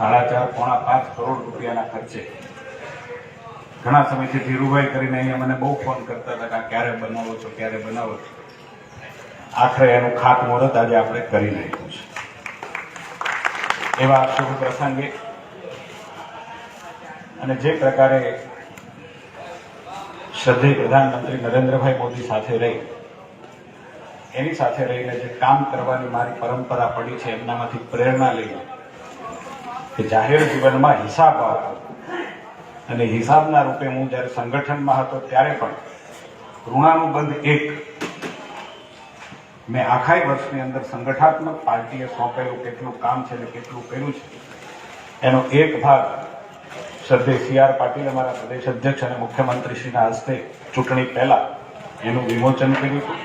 સાડા ચાર, પોણા પાંચ કરોડ રૂપિયાના ખર્ચે. ઘણા સમયથી ધીરુભાઈ કરીને અહીંયા મને બહુ ફોન કરતા હતા કે ક્યારે બનાવો છો, ક્યારે બનાવો છો. આખરે એનું ખાતમુહૂર્ત આજે આપણે કરી નાખ્યું છે. એવા શુભ પ્રસંગે અને જે પ્રકારે શ્રદ્ધેય પ્રધાનમંત્રી નરેન્દ્રભાઈ મોદી સાથે રહી, એની સાથે રહીને જે કામ કરવાની મારી પરંપરા પડી છે, એમનામાંથી પ્રેરણા લઈને કે જાહેર જીવનમાં હિસાબ આપો અને હિસાબના રૂપે હું જ્યારે સંગઠનમાં હતો ત્યારે પણ ઋણાનુબંધ એક મેં આખાય વર્ષની અંદર સંગઠનાત્મક પાર્ટીએ સોંપેલું, કેટલું કામ છે ને કેટલું કર્યું છે, એનો એક ભાગ શ્રદ્ધે સી આર પાટીલ અમારા પ્રદેશ અધ્યક્ષ અને મુખ્યમંત્રીશ્રીના હસ્તે ચૂંટણી પહેલા એનું વિમોચન કર્યું હતું.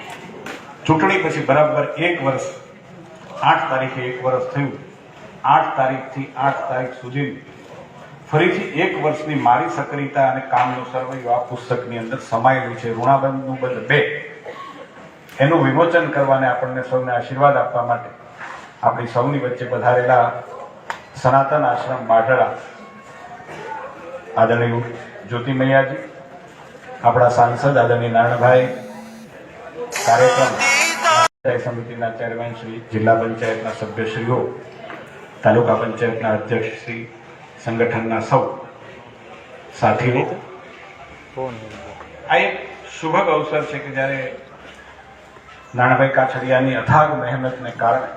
ચૂંટણી પછી બરાબર એક વર્ષ, આઠ તારીખે એક વર્ષ થયું. આઠ તારીખથી આઠ તારીખ સુધી ફરીથી એક વર્ષની મારી સક્રિયતા અને કામનો સર્વૈયું આ પુસ્તકની અંદર સમાયેલું છે. ઋણાબંધનું બંધ બે. એનું વિમોચન કરવાને આપણને સૌને આશીર્વાદ આપવા માટે આપણી સૌની વચ્ચે પધારેલા સનાતન આશ્રમ બાઢડા, આદરણીય જ્યોતિમૈયાજી આપણા સાંસદ આદરણીય નારણભાઈ, કાર્યક્રમ સમિતિના ચેરમેન શ્રી, જિલ્લા પંચાયતના સભ્યશ્રીઓ તાલુકા પંચાયતના અધ્યક્ષ શ્રી સંગઠનના સૌ સાથીઓ. આ એક શુભક અવસર છે કે જ્યારે નાણાભાઈ કાછડિયાની અથાગ મહેનતને કારણે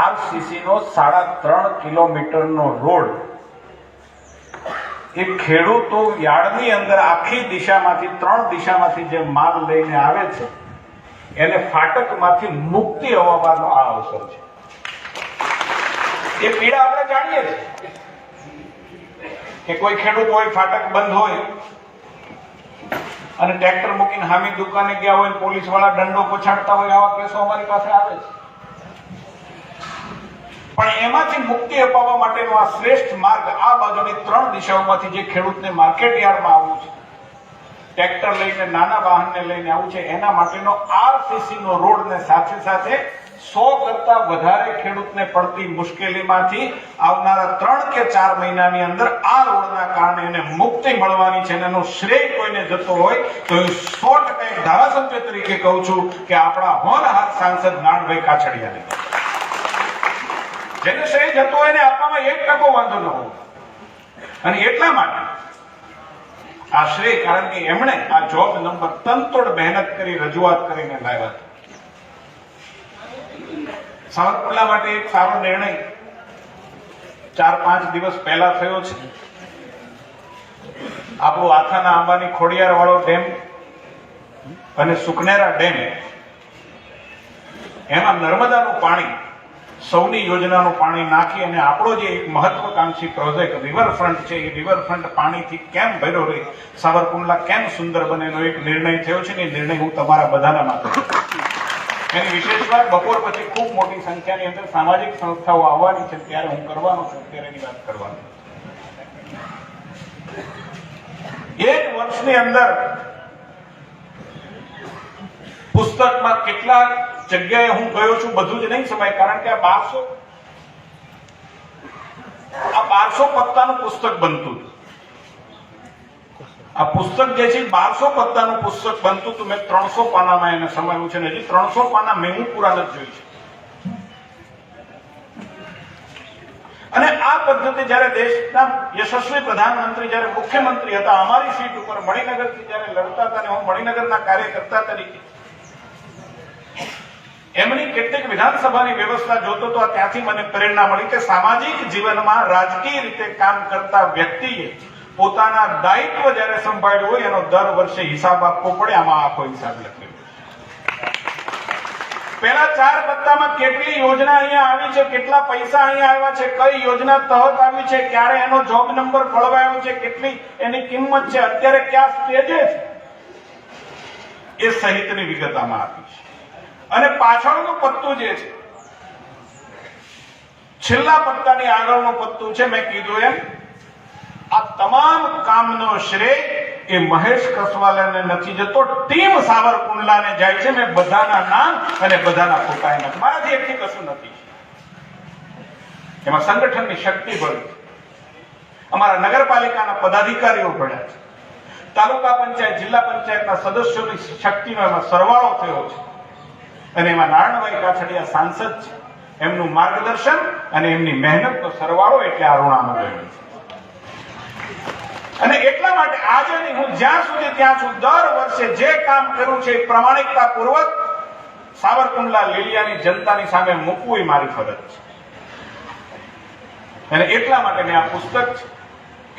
આરસીસીનો સાડા ત્રણ કિલોમીટરનો રોડ એ ખેડૂતો યાર્ડની અંદર આખી દિશામાંથી, ત્રણ દિશામાંથી જે માલ લઈને આવે છે, એને ફાટકમાંથી મુક્તિ અવાવાનો આ અવસર છે. એ પીડા આપણે જાણીએ છીએ. કે કોઈ ખેડૂત હોય, ફાટક બંધ હોય, અને ટ્રેક્ટર મૂકીને હામી દુકાને ગયા હોય પોલીસવાળા દંડો પછાડતા હોય, આવા કેસો અમારી પાસે આવે છે. પણ એમાંથી મુક્તિ અપાવવા માટેનો આ શ્રેષ્ઠ માર્ગ આ બાજુની ત્રણ દિશાઓમાંથી જે ખેડૂતને માર્કેટ યાર્ડમાં આવવું છે. ટ્રેક્ટર લઈને, નાના વાહનને લઈને આવું છે, એના માટેનો આરસીસી નો રોડ સાથે સાથે સો કરતા વધારે ખેડૂતને પડતી મુશ્કેલીમાંથી આવનારા ત્રણ કે ચાર મહિનાની અંદર આ રોડના કારણે એને મુક્તિ મળવાની છે એનો શ્રેય કોઈને જતો હોય, તો હું સો ટકા ધારાસભ્ય તરીકે કહું છું કે આપણા હોનહાર સાંસદ નાણભાઈ કાછડિયાને. જેને શ્રેય જતો હોય એને આપવામાં એક ટકો વાંધો ન હોય અને એટલા માટે આ શ્રેય કારણ કે એમણે આ જોબ નંબર તનતોડ મહેનત કરી, રજૂઆત કરીને લાવ્યા હતા. સાવરકુંડલા માટે એક સારો નિર્ણય ચાર, પાંચ દિવસ પહેલા થયો છે. આપણો આથાના આંબાની ખોડિયાર વાળો ડેમ અને સુકનેરા ડેમ. એમાં નર્મદાનું પાણી સૌની યોજનાનું પાણી નાખી અને આપણો જે એક મહત્વકાંક્ષી પ્રોજેક્ટ રિવરફ્રન્ટ છે, એ રિવરફ્રન્ટ પાણીથી કેમ ભર્યો રહે? સાવરકુંડલા કેમ સુંદર બને એક નિર્ણય થયો છે ને એ નિર્ણય હું તમારા બધાના માટે એની વિશેષ વાત બપોર પછી ખૂબ મોટી સંખ્યાની અંદર સામાજિક સંસ્થાઓ આવવાની છે ત્યારે હું કરવાનો છું, ત્યારે એની વાત કરવાની. એક વર્ષની અંદર પુસ્તકમાં કેટલા જગ્યાએ હું ગયો છું, બધું જ નહીં સમય, કારણ કે આ બારસો આ બારસો પત્તાનું પુસ્તક બનતું હતું. આ પુસ્તક જે છે, બારસો પત્તાનું પુસ્તક બનતું હતું. મેં ત્રણસો પાનામાં એને સમાયું છે ને હજી ત્રણસો પાના મેં પૂરા નથી જોઈ છે અને આ પદ્ધતિ જ્યારે દેશના યશસ્વી પ્રધાનમંત્રી જ્યારે મુખ્યમંત્રી હતા, અમારી સીટ ઉપર મણિનગરથી જ્યારે લડતા હતા અને હું મણિનગરના કાર્યકર્તા તરીકે એમની કેટલીક વિધાનસભાની વ્યવસ્થા જોતો તો ત્યાંથી મને પ્રેરણા મળી કે સામાજિક જીવનમાં રાજકીય રીતે કામ કરતા વ્યક્તિએ પોતાના દાયિત્વ જ્યારે સંભાળ્યું હોય એનો દર વર્ષે હિસાબ આપવો પડે, આમાં આખો હિસાબ લખ્યો પેલા ચાર પત્તામાં કેટલી યોજના અહીંયા આવી છે, કેટલા પૈસા અહીંયા આવ્યા છે, કઈ યોજના તહત આવી છે, ક્યારે એનો જોબ નંબર ફળવાયો છે, કેટલી એની કિંમત છે, અત્યારે કયા સ્ટેજે છે? એ સહિતની વિગત આમાં આપી છે અને પાછળનું પત્તું જે છે, છેલ્લા પત્તાની આગળનું પત્તું છે, મેં કીધું એમ, આ તમામ કામનો શ્રેય એ મહેશ કસવાલાને નથી જતો, ટીમ સાવરકુંડલાને જાય છે, મેં બધાના નામ અને બધાના ફોટા નથી મારાથી એકથી કશું નથી. એમાં સંગઠનની શક્તિ ભળી અમારા નગરપાલિકાના પદાધિકારીઓ ભળ્યા છે. તાલુકા પંચાયત, જિલ્લા પંચાયતના સદસ્યોની શક્તિનો એમાં સરવાળો થયો છે. અને એમાં નારાયણભાઈ કાછડિયા સાંસદ છે. એમનું માર્ગદર્શન અને એમની મહેનતનો સરવાળો એટલે આ ઋણાનુબંધ છે. અને એટલા માટે આજે નહીં, હું જ્યાં સુધી ત્યાં છું, દર વર્ષે જે કામ કર્યું છે એ પ્રમાણિકતા પૂર્વક સાવરકુંડલા લીલિયાની જનતાની સામે મૂકવું એ મારી ફરજ છે. અને એટલા માટે મેં આ પુસ્તક છે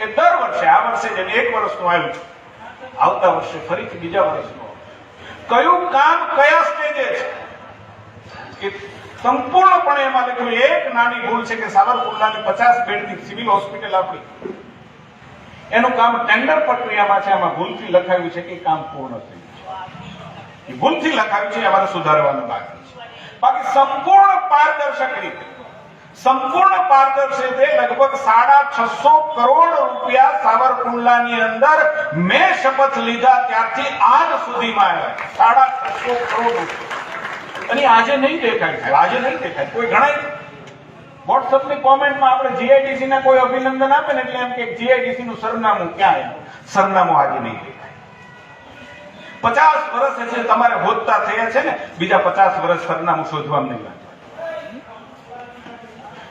એ દર વર્ષે, આ વર્ષે જેને એક વર્ષનું આવ્યું આવતા વર્ષે ફરીથી બીજા વર્ષનું કયું કામ કયા સ્ટેજે છે? એ સંપૂર્ણપણે એમાં લખ્યું એક નાની ભૂલ છે કે સાવરકુંડલાની પચાસ બેડની સિવિલ હોસ્પિટલ આપણી. એનું કામ ટેન્ડર પ્રક્રિયામાં છે, આમાં ભૂલથી લખાયું છે કે કામ પૂર્ણ થયું છે. ભૂલથી લખાયું છે અમારે સુધારવાનું બાકી છે. બાકી સંપૂર્ણ પારદર્શક રીતે, સંપૂર્ણ પારદર્શક લગભગ સાડા છસો કરોડ રૂપિયા સાવરકુંડલાની અંદર મેં શપથ લીધા ત્યારથી આજ સુધીમાં આવ્યા સાડા છસો કરોડ રૂપિયા. અને આજે નહીં દેખાય આજે નહીં દેખાય. કોઈ ગણાય વોટ્સઅપની કોમેન્ટમાં આપણે જીઆઈડીસી ના કોઈ અભિનંદન આપે ને એટલે એમ કે જીઆઈડીસી નું સરનામું ક્યાં સરનામું આજે નહીં દેખાય. પચાસ વર્ષ છે તમારે હોદતા થયા છે ને, બીજા પચાસ વર્ષ સરનામું શોધવામાં નહીં લાગે.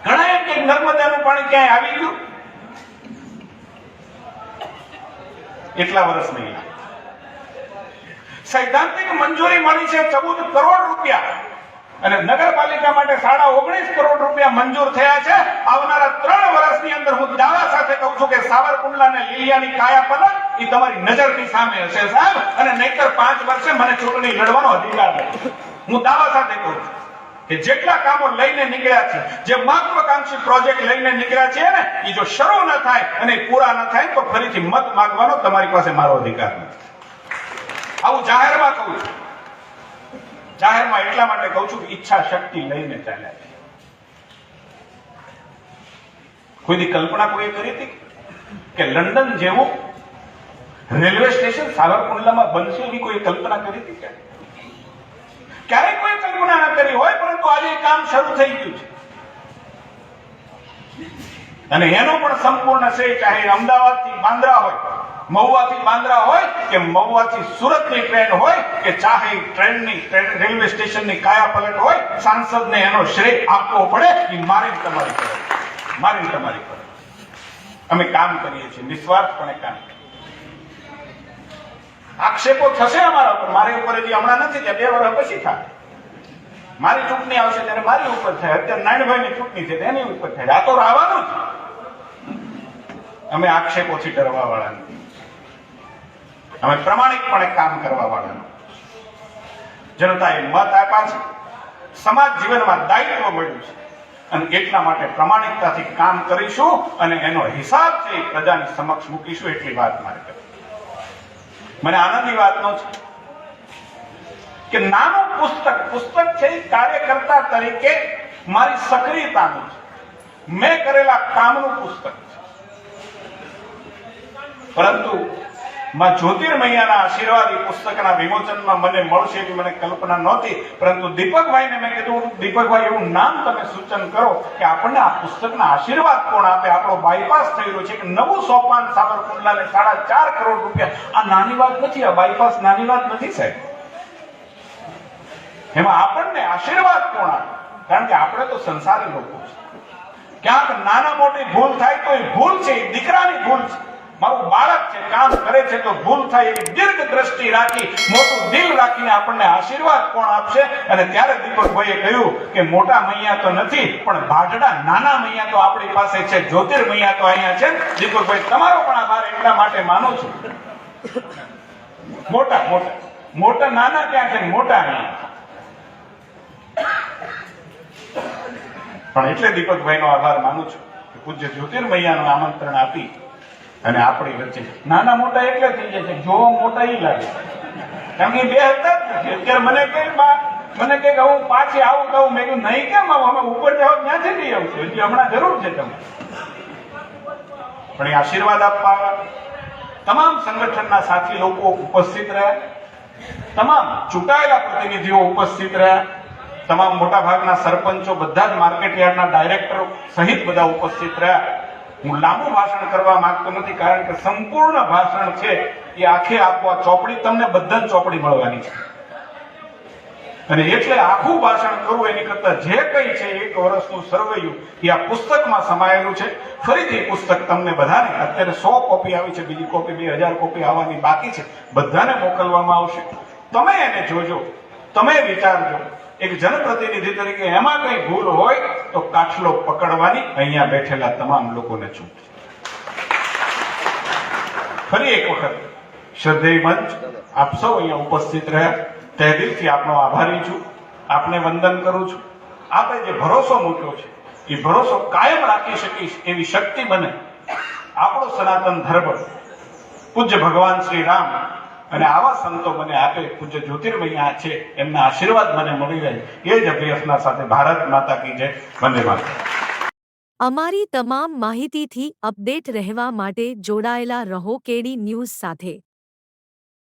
ઘણા એમ કે નર્મદાનું પાણી ક્યાંય આવી ગયું? એટલા વર્ષ નહીં લાગે. સૈદ્ધાંતિક મંજૂરી મળી છે ચૌદ કરોડ રૂપિયા. અને નગરપાલિકા માટે સાડા ઓગણીસ કરોડ રૂપિયા મંજૂર થયા છે. આવનારા ત્રણ વર્ષની અંદર હું દાવા સાથે કહું છું કે સાવરકુંડલા અને લીલિયાની કાયા પલક એ તમારી નજરની સામે હશે સાહેબ. અને નહીતર પાંચ વર્ષે મને ચૂંટણી લડવાનો અધિકાર નથી હું દાવા સાથે કહું છું કે જેટલા કામો લઈને નીકળ્યા છે, જે મહત્વકાંક્ષી પ્રોજેક્ટ લઈને નીકળ્યા છે ને એ જો શરૂ ન થાય અને પૂરા ન થાય તો ફરીથી મત માંગવાનો તમારી પાસે મારો અધિકાર નથી. આવું જાહેરમાં કહું છું. જાહેરમાં એટલા માટે કહું છું કે ઈચ્છા શક્તિ લઈને ચાલ્યા છે. કોઈની કલ્પના કોઈએ કરી હતી કે લંડન જેવું રેલવે સ્ટેશન સાવરકુંડલામાં બનશે એવી કોઈ કલ્પના કરી હતી ક્યારે ક્યારેય કોઈ કલ્પના ના કરી હોય, પરંતુ આજે કામ શરૂ થઈ ગયું છે. અને એનો પણ સંપૂર્ણ છે ચાહે અમદાવાદથી બાંદ્રા હોય. મહુવાથી બાંદ્રા હોય કે મહુવાથી સુરતની ટ્રેન હોય કે ચાહે ટ્રેનની ટ્રેન- રેલવે સ્ટેશનની કાયા પલટ હોય, સાંસદને એનો શ્રેય આપવો પડે, એ મારી તમારી પર મારી તમારી ફરજ અમે કામ કરીએ છીએ, નિસ્વાર્થપણે કામ આક્ષેપો થશે અમારા ઉપર. મારી ઉપર હજી હમણાં નથી ત્યાં બે વર્ષ પછી થાય. મારી ચૂંટણી આવશે ત્યારે મારી ઉપર થાય. અત્યારે નારાયણભાઈની ચૂંટણી છે, તેની ઉપર થાય. આ તો રાવાનું જ. અમે આક્ષેપોથી ડરવા વાળા નથી. અમે પ્રમાણિકપણે કામ કરવા વાળા. જનતાએ મત આપ્યા છે. સમાજ જીવનમાં દાયિત્વ મળ્યું છે. અને એટલા માટે પ્રમાણિકતાથી કામ કરીશું અને એનો હિસાબ છે પ્રજાની સમક્ષ મૂકીશું એટલી વાત મારે મને આનંદની વાતનો છે કે નાનું પુસ્તક પુસ્તક છે કાર્યકર્તા તરીકે મારી સક્રિયતાનું છે. મેં કરેલા કામનું પુસ્તક છે. પરંતુ માં જ્યોતિર્મૈયાના આશીર્વાદ પુસ્તકના વિમોચનમાં મને મળશે એવી મને કલ્પના નહોતી. પરંતુ દીપકભાઈને મેં કીધું, દીપકભાઈ, એવું નામ તમે સૂચન કરો કે આપણને આ પુસ્તકના આશીર્વાદ કોણ આપે? આપણો બાયપાસ થઈ રહ્યો છે કે નવું સોપાન સાબરકુંડલાને સાડા ચાર કરોડ રૂપિયા. આ નાની વાત નથી, આ બાયપાસ નાની વાત નથી, સાહેબ. એમાં આપણને આશીર્વાદ કોણ આપે? કારણ કે આપણે તો સંસારી લોકો છે. ક્યાંક નાના મોટી ભૂલ થાય તો એ ભૂલ છે એ દીકરાની ભૂલ છે. મારું બાળક છે કામ કરે છે તો ભૂલ થાય એવી દીર્ઘ દ્રષ્ટિ રાખી, મોટું દિલ રાખીને આપણને આશીર્વાદ કોણ આપશે? અને ત્યારે દીપકભાઈએ કહ્યું કે મોટા મૈયા તો નથી, પણ ભાટડા નાના મૈયા તો આપણી પાસે છે જ્યોતિર્મૈયા તો અહીંયા છે. દીપકભાઈ, તમારો પણ આભાર એટલા માટે માનું છું. મોટા મોટા મોટા નાના ક્યાં છે? મોટા પણ એટલે દીપકભાઈનો આભાર માનું છું કે પૂજ્ય જ્યોતિર્મૈયાનું આમંત્રણ આપી અને આપણી વચ્ચે નાના મોટા એટલે થઈ જાય છે. જોવા મોટા ઈ લાગે. કારણ કે બે હતા અત્યારે મને કે બા- મને કે હું પાછી આવું તો મેં કીધું, નહીં કેમ આવું? અમે ઉપર જાવ ક્યાંથી નહીં આવશે. એટલે હમણાં જરૂર છે તમે પણ એ આશીર્વાદ આપવા તમામ સંગઠનના સાથી લોકો ઉપસ્થિત રહ્યા તમામ ચૂંટાયેલા પ્રતિનિધિઓ ઉપસ્થિત રહ્યા તમામ મોટા ભાગના સરપંચો, બધા જ માર્કેટયાર્ડના ડાયરેક્ટરો સહિત બધા ઉપસ્થિત રહ્યા હું લાંબુ ભાષણ કરવા માંગતો નથી, કારણ કે સંપૂર્ણ ભાષણ છે એ આખે આપવા ચોપડી તમને બધા ચોપડી મળવાની છે. અને એટલે આખું ભાષણ કરવું એની કરતા જે કંઈ છે એક વર્ષનું સર્વૈયું એ આ પુસ્તકમાં સમાયેલું છે. ફરીથી પુસ્તક તમને બધાને, અત્યારે સો કોપી આવી છે, બીજી કોપી બે હજાર કોપી આવવાની બાકી છે. બધાને મોકલવામાં આવશે. તમે એને જોજો, તમે વિચારજો. એક જનપ્રતિનિધિ તરીકે એમાં કઈ ભૂલ હોય તો કાચલો પકડવાની અહીંયા બેઠેલા તમામ લોકોને છૂટ. ફરી એક વખત શ્રદ્ધેય મંચ, આપ સૌ અહીંયા ઉપસ્થિત રહ્યા. તહેદિલથી આપનો આભારી છું. આપને વંદન કરું છું. આપે જે ભરોસો મૂક્યો છે, એ ભરોસો કાયમ રાખી શકીશ એવી શક્તિ બને આપણો સનાતન ધર્મ, પૂજ્ય ભગવાન શ્રી રામ અને આવા સંતો મને આપે, પૂજ્ય જ્યોતિર્મય છે, એમના આશીર્વાદ મને મળી રહે. એ જ અભ્યાસના સાથે ભારત માતા કી જય. વંદે માતા અમારી તમામ માહિતીથી અપડેટ રહેવા માટે જોડાયેલા રહો કેડી ન્યૂઝ સાથે.